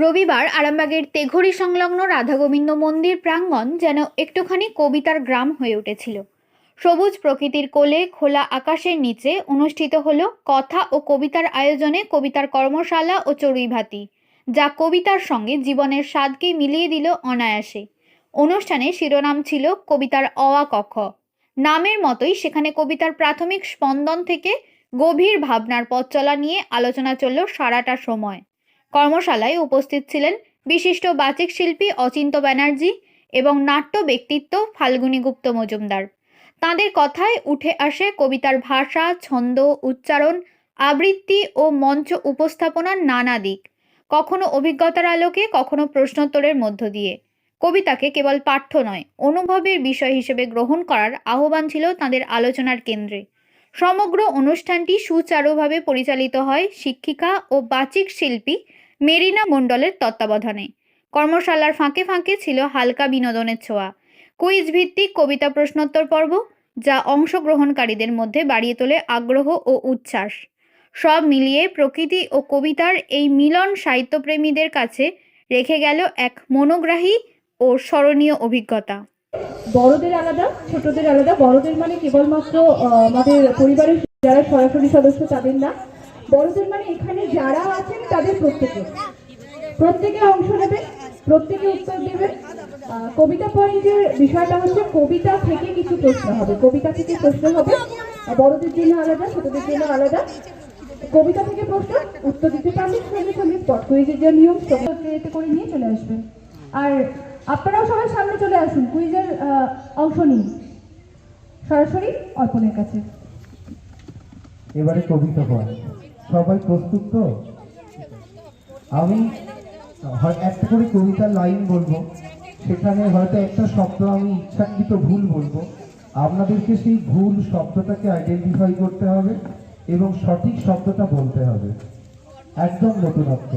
রবিবার আরামবাগের তেঘরি সংলগ্ন রাধাগোবিন্দ মন্দির প্রাঙ্গণ যেন একটুখানি কবিতার গ্রাম হয়ে উঠেছিল। সবুজ প্রকৃতির কোলে খোলা আকাশের নিচে অনুষ্ঠিত হলো কথা ও কবিতার আয়োজনে কবিতার কর্মশালা ও চড়ুইভাতি, যা কবিতার সঙ্গে জীবনের স্বাদকে মিলিয়ে দিল অনায়াসে। অনুষ্ঠানে শিরোনাম ছিল কবিতার অওয়া কখ নামের মতোই সেখানে কবিতার প্রাথমিক স্পন্দন থেকে গভীর ভাবনার পথ চলা নিয়ে আলোচনা চলল সারাটা সময়। কর্মশালায় উপস্থিত ছিলেন বিশিষ্ট বাচিক শিল্পী অচিন্ত ব্যানার্জি এবং নাট্য ব্যক্তিত্ব ফাল্গুনী গুপ্ত মজুমদার। তাঁদের কথায় উঠে আসে কবিতার ভাষা, ছন্দ, উচ্চারণ, আবৃত্তি ও মঞ্চ উপস্থাপনার নানা দিক। কখনো অভিজ্ঞতার আলোকে, কখনো প্রশ্নোত্তরের মধ্য দিয়ে। কবিতাকে কেবল পাঠ্য নয়, অনুভবের বিষয় হিসেবে গ্রহণ করার আহ্বান ছিল তাঁদের আলোচনার কেন্দ্রে। সমগ্র অনুষ্ঠানটি সুচারুভাবে পরিচালিত হয় শিক্ষিকা ও বাচিক শিল্পী মেরিনা মণ্ডলের তত্ত্বাবধানে। কর্মশালার ফাঁকে ফাঁকে ছিল হালকা বিনোদনের ছোঁয়া। কুইজ ভিত্তিক কবিতা প্রশ্নোত্তর পর্ব, যা অংশগ্রহণকারীদের মধ্যে বাড়িয়ে তোলে আগ্রহ ও উচ্ছ্বাস। সব মিলিয়ে প্রকৃতি ও কবিতার এই মিলন সাহিত্যপ্রেমীদের কাছে রেখে গেল এক মনোগ্রাহী ও স্মরণীয় অভিজ্ঞতা। বড়দের আলাদা, ছোটদের আলাদা। বড়দের মানে কেবলমাত্র আমাদের পরিবারের যারা সরাসরি সদস্য তাদের না। বড়দের মানে এখানে যারা আছেন তাদের প্রত্যেকে। প্রত্যেকে অংশ নেবে প্রত্যেকে উত্তর দেবে কবিতা পয়েন্টের বিষয়টা হচ্ছে কবিতা থেকে কিছু প্রশ্ন হবে। কবিতা থেকে প্রশ্ন হবে। বড়দের জন্য আলাদা, ছোটদের জন্য আলাদা। কবিতা থেকে প্রশ্ন, উত্তর দিতে পারলে সঙ্গে সঙ্গে স্পট কুইজের যে নিয়ম সেটা করে নিয়ে চলে আসবেন। আর আপনারাও সবাই সামনে চলে আসুন কুইজের অংশ নিন। সরাসরি অর্পণের কাছে। এবারে কবিতা পড় সবাই প্রস্তুত তো? আমি একটা করে কবিতার লাইন বলব, সেখানে হয়তো একটা শব্দ আমি ইচ্ছাকৃত ভুল বলব। আপনাদেরকে সেই ভুল শব্দটাকে আইডেন্টিফাই করতে হবে এবং সঠিক শব্দটা বলতে হবে। একদম নতুনত্ব।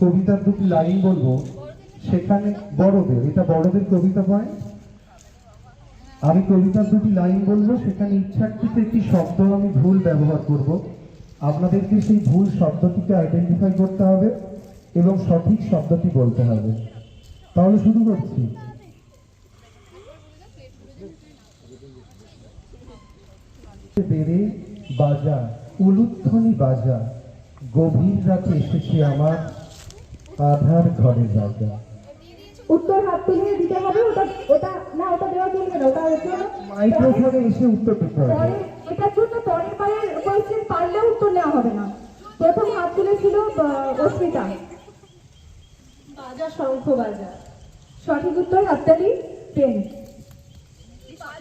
কবিতার দুটি লাইন বলব, সেখানে বড়দের, এটা বড়দের কবিতা পয়েন্ট। আমি কবিতার দুটি লাইন বলব, সেখানে ইচ্ছাকৃত একটি শব্দ আমি ভুল ব্যবহার করব। আপনাদেরকে সেই ভুল শব্দটিকে আইডেন্টিফাই করতে হবে এবং সঠিক শব্দটি বলতে হবে। তাহলে শুরু করছি। বেড়ে বাজা, উলুধ্বনি বাজা, গভীর রাতে এসেছি আমার আধার ঘরে রাজা উত্তর হাত তুলে দিতে হবে ওটা ওটা না ওটা দেওয়া চলবে না ওটা জন্য মাইক্রোফোনে এসে উত্তর দিতে হবে। এটার জন্য কোয়েশ্চেন পারলেও উত্তর নেওয়া হবে না। প্রথম হাত তুলেছিল অস্মিতা। বাজা শঙ্খ বাজা সঠিক উত্তর হাততালি পেন।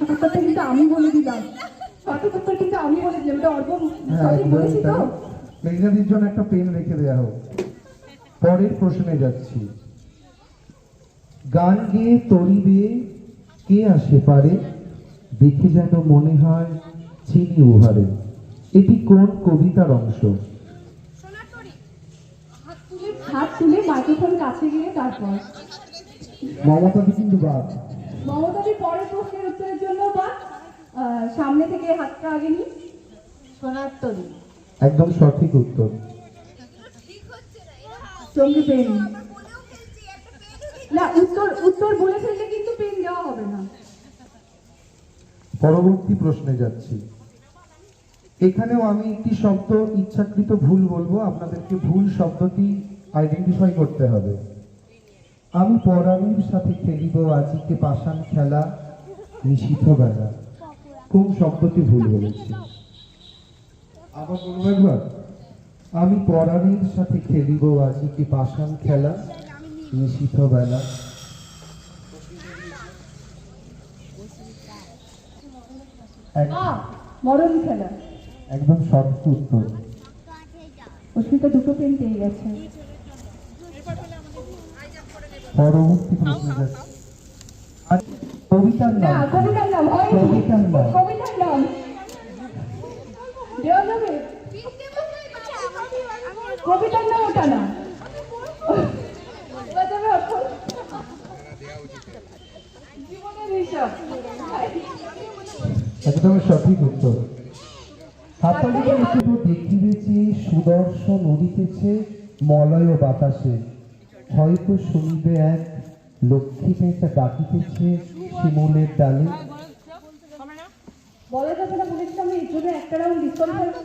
উত্তরটা কিন্তু আমি বলে দিলাম। সঠিক উত্তর কিন্তু আমি বলে দিলাম এটা অল্প হ্যাঁ সঠিক বলেছি তো? মেঘনাদির জন্য একটা পেন রেখে দেওয়া হোক। পরের প্রশ্নে যাচ্ছি। গান গেয়ে তরিবে কে আসে পারে? দেখে যেন মনে হয় চিনি উহারে। এটি কোন কবিতার অংশ? হাত তুলে মাইক্রোফোন কাছে গিয়ে তারপর। মমতাদি কিন্তু বাদ। মমতাদি পরের প্রশ্নের উত্তরের জন্য বা সামনে থেকে হাতটা আগে নি একদম সঠিক উত্তর। সঙ্গে পেন না, উত্তর পরবর্তী প্রশ্নে যাচ্ছি। এখানেও আমি একটি শব্দ, ইচ্ছাকৃত ভুল বলব, আপনাদেরকে ভুল শব্দটি আইডেন্টিফাই করতে হবে। আমি পরাণীর সাথে খেলিব, আজিকে পাষাণ খেলা, নিষিদ্ধ বেলা। কোন শব্দটি ভুল বলেছি? আবার বলব একবার। আমি পরাণীর সাথে খেলিব, আজিকে পাষাণ খেলা নিষিদ্ধ বেলা মরণ খেলা। একদম সঠিক উত্তর। অস্মিতা দুটো পেন পেয়ে গেছে। পরবর্তী প্রশ্ন কবিতার নাম। কবিতার নাম কবিতার নাম। কবিতার নাম। দেওয়া যাবে? কবিতার নাম ওটা না দেওয়া যাবে অর্থ জীবনের হিসাব একদম সঠিক উত্তর। হাতালিকা একটু দেখিবেছে সুদর্শন উড়িতেছে মলয় বাতাসে। হয়তো শুনিবে এক লক্ষ্মী পেঁচা ডাকিতেছে শিমুলের ডালে। এর জন্য একটা রাউন্ড ডিসকাউন্ট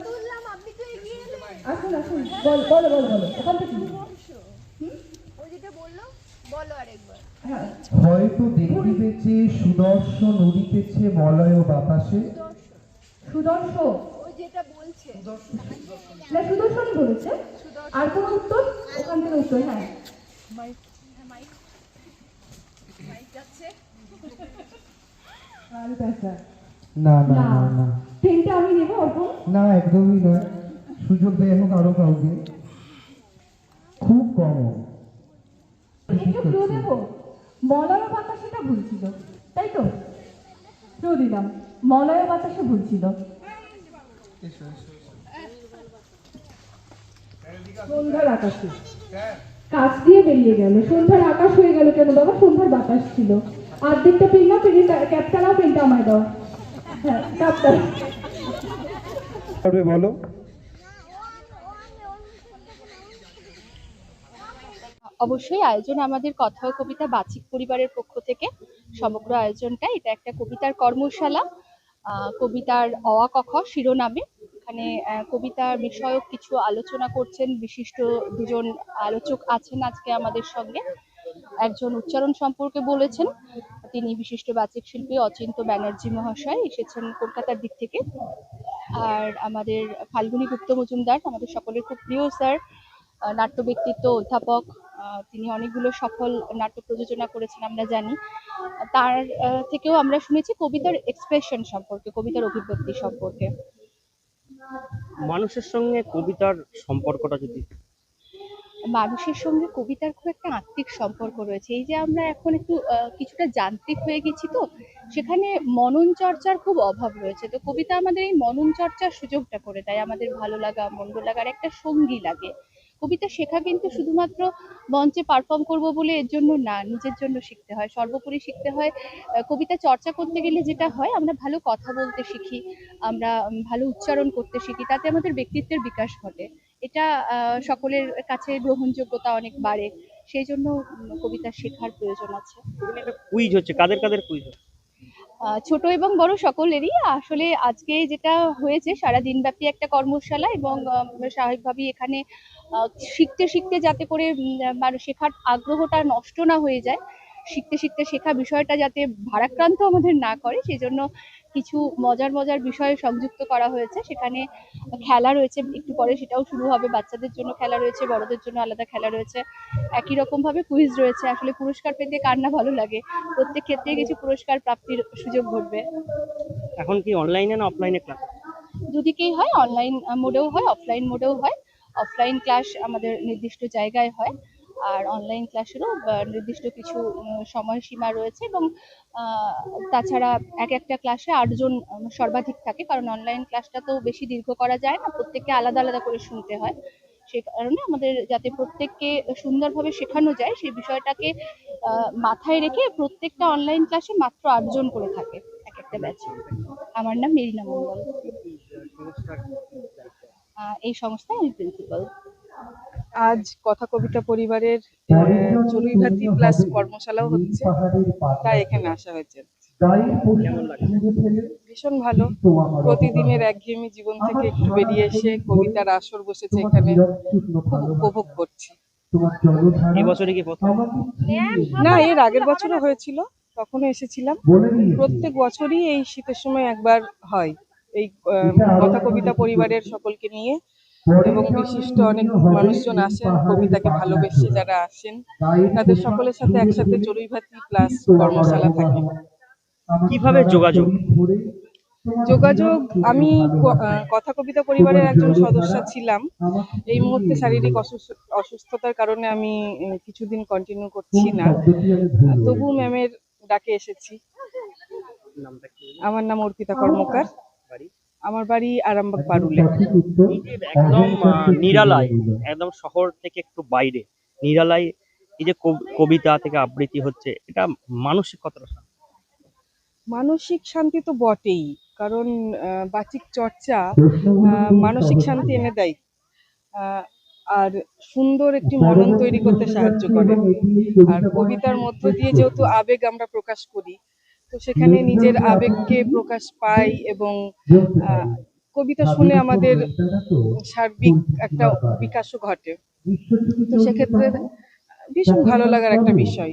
আসুন আসুন বলো বলো বলো ওখান থেকে। বলল বলো আরেকবার। হ্যাঁ হয়তো দেখিবেছে সুদর্শন উড়িতেছে মলয় বাতাসে। সুদর্শন ও যেটা বলছে। না সুদর্শনই বলেছে। আর কোনো উত্তর? ওখান থেকে উত্তর হ্যাঁ। না না না না আমি নেব অর্পণ না একদমই নয়। সুযোগ দেয় হোক আরও কাউকে। খুব কম। একটু ক্লু দেবো মলয় বাতাসেটা ভুল তাই তো? দিলাম মলয় বাতাসে ভুল সন্ধ্যার আকাশে। কাছ দিয়ে বেরিয়ে গেল। সন্ধ্যার আকাশ হয়ে গেল কেন বাবা? সন্ধ্যার বাতাস ছিল। অর্ধেকটা পেন না পেনের ক্যাপটা নাও পেনটা আমায় দাও। হ্যাঁ ক্যাপটা বলো। অবশ্যই আয়োজন আমাদের কথা ও কবিতা বাচিক পরিবারের পক্ষ থেকে সমগ্র আয়োজনটা, এটা একটা কবিতার কর্মশালা কবিতার অয়া কখ শিরোনামে। এখানে কবিতার বিষয়ক কিছু আলোচনা করছেন বিশিষ্ট দুজন আলোচক আছেন আজকে আমাদের সঙ্গে। একজন উচ্চারণ সম্পর্কে বলেছেন, তিনি বিশিষ্ট বাচিক শিল্পী অচিন্ত ব্যানার্জি মহাশয়, এসেছেন কলকাতার দিক থেকে। আর আমাদের ফাল্গুনী গুপ্ত মজুমদার, আমাদের সকলের খুব প্রিয় স্যার নাট্য ব্যক্তিত্ব অধ্যাপক তিনি অনেকগুলো সফল নাটক প্রযোজনা করেছেন আমরা জানি। তার থেকেও আমরা শুনেছি কবিতার এক্সপ্রেশন সম্পর্কে কবিতার অভিব্যক্তি সম্পর্কে। মানুষের সঙ্গে কবিতার সম্পর্কটা যদি মানুষের সঙ্গে কবিতার খুব একটা আত্মিক সম্পর্ক রয়েছে। এই যে আমরা এখন একটু কিছুটা যান্ত্রিক হয়ে গেছি তো সেখানে মনন চর্চার খুব অভাব রয়েছে। তো কবিতা আমাদের এই মনন চর্চার সুযোগটা করে দেয়। আমাদের ভালো লাগা মন্দ লাগার একটা সঙ্গী লাগে। কবিতা শেখা কিন্তু শুধুমাত্র মঞ্চে পারফর্ম করব বলে এর জন্য না, নিজের জন্য শিখতে হয়। সর্বোপরি শিখতে হয় কবিতা চর্চা করতে গেলে যেটা হয়, আমরা ভালো কথা বলতে শিখি, আমরা ভালো উচ্চারণ করতে শিখি, তাতে আমাদের ব্যক্তিত্বের বিকাশ ঘটে। এটা সকলের কাছে গ্রহণযোগ্যতা অনেক বাড়ে। সেই জন্য কবিতা শেখার প্রয়োজন আছে। কুইজ হচ্ছে, কাদের কাদের কুইজ ছোট এবং বড় সকলেরই। আসলে আজকে যেটা হয়েছে সারা দিনব্যাপী একটা কর্মশালা এবং স্বাভাবিকভাবেই এখানে শিখতে শিখতে যাতে করে মানে শেখার আগ্রহটা নষ্ট না হয়ে যায়। শিখতে শিখতে শেখা বিষয়টা যাতে ভারাক্রান্ত আমাদের না করে সেই জন্য কিছু মজার মজার বিষয় সংযুক্ত করা হয়েছে। সেখানে খেলা রয়েছে একটু পরে সেটাও শুরু হবে। বাচ্চাদের জন্য খেলা রয়েছে বড়দের জন্য আলাদা খেলা রয়েছে। একই রকম ভাবে কুইজ রয়েছে। আসলে পুরস্কার পেতে কার না ভালো লাগে? প্রত্যেক ক্ষেত্রে কিছু পুরস্কার প্রাপ্তির সুযোগ ঘটবে। এখন কি অনলাইনে না অফলাইনে ক্লাস দুদিকেই হয় অনলাইন মোডেও হয় অফলাইন মোডেও হয়। অফলাইন ক্লাস আমাদের নির্দিষ্ট জায়গায় হয়। আর অনলাইন ক্লাসেরও নির্দিষ্ট কিছু সময়সীমা রয়েছে এবং আহ, তাছাড়া এক একটা ক্লাসে আটজন সর্বাধিক থাকে। কারণ অনলাইন ক্লাসটা তো বেশি দীর্ঘ করা যায় না প্রত্যেককে আলাদা আলাদা করে শুনতে হয়। সে কারণে আমাদের যাতে প্রত্যেককে সুন্দরভাবে শেখানো যায় সেই বিষয়টাকে আহ, মাথায় রেখে প্রত্যেকটা অনলাইন ক্লাসে মাত্র আটজন করে থাকে এক একটা ব্যাচে আমার নাম মেরিনা মন্ডল আহ, এই সংস্থায় আমি প্রিন্সিপাল আজ কথা কবিতা পরিবারের চড়ুই ভাতি প্লাস কর্মশালাও হচ্ছে তাই এখানে আসা হয়েছে। ভীষণ ভালো। প্রতিদিনের একঘেয়েমি জীবন থেকে একটু বেরিয়ে এসে কবিতার আসর বসেছে এখানে। খুব উপভোগ করছি। কি প্রথম? না এর আগের বছরও হয়েছিল তখনও এসেছিলাম। প্রত্যেক বছরই এই শীতের সময় একবার হয়। এই আহ, কথা কবিতা পরিবারের সকলকে নিয়ে এবং বিশিষ্ট অনেক মানুষজন আসেন কবিতাকে ভালোবেসে যারা আসেন তাদের সকলের সাথে একসাথে চড়ুই ভাতি প্লাস কর্মশালা থাকে। কীভাবে যোগাযোগ? যোগাযোগ আমি কথা কবিতা পরিবারের একজন সদস্য ছিলাম। এই মুহূর্তে শারীরিক অসুস্থ- অসুস্থতার কারণে আমি কিছুদিন কন্টিনিউ করছি না। তবু ম্যামের ডাকে এসেছি। আমার নাম অর্পিতা কর্মকার। আমার বাড়ি আরামবাগ পারুলে। এই যে একদম নিরালায় একদম শহর থেকে একটু বাইরে। নিরালায় এই যে কবিতা থেকে আবৃত্তি হচ্ছে এটা মানসিক কতটা শান্তি? মানসিক শান্তি তো বটেই কারণ আহ, বাচিক চর্চা আহ, মানসিক শান্তি এনে দেয়। আহ, আর সুন্দর একটি মনন তৈরি করতে সাহায্য করে। আর কবিতার মধ্য দিয়ে যেহেতু আবেগ আমরা প্রকাশ করি তো সেখানে নিজের আবেগকে প্রকাশ পাই এবং কবিতা শুনে আমাদের সার্বিক একটা বিকাশও ঘটে। তো সেক্ষেত্রে ভীষণ ভালো লাগার একটা বিষয়।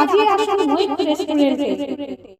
আজই আসুন মৈত্র রেস্টুরেন্টে